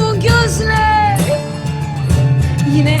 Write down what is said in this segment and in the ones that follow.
Bu gözler. Yine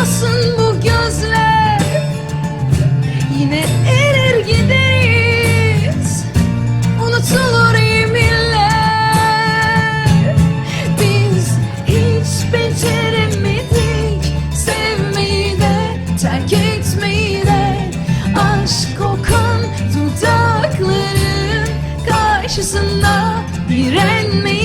Buluşmasın bu gözler. Yine erir gideriz Unutulur yeminler Biz hiç beceremedik. Sevmeyi de terk etmeyi de. Aşk kokan dudakların Karşısında direnmeyi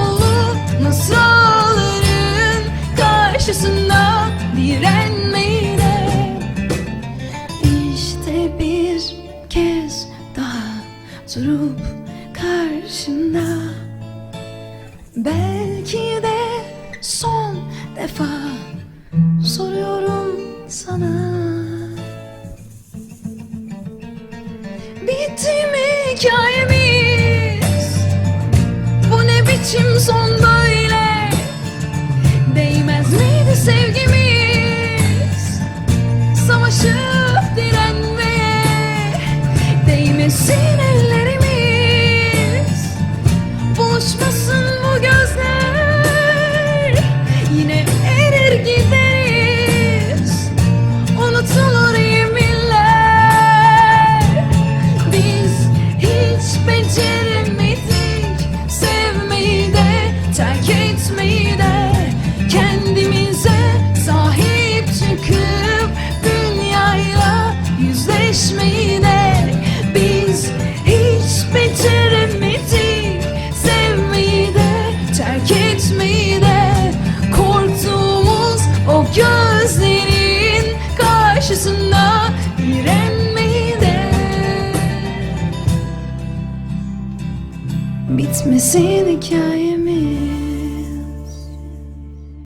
Aşk dolu mısraların Karşısında direnmeyi İşte bir kez daha durup karşında Belki de son defa soruyorum sana. Bitti mi hikayemiz? Bu ne biçim son Bitmesin hikayemiz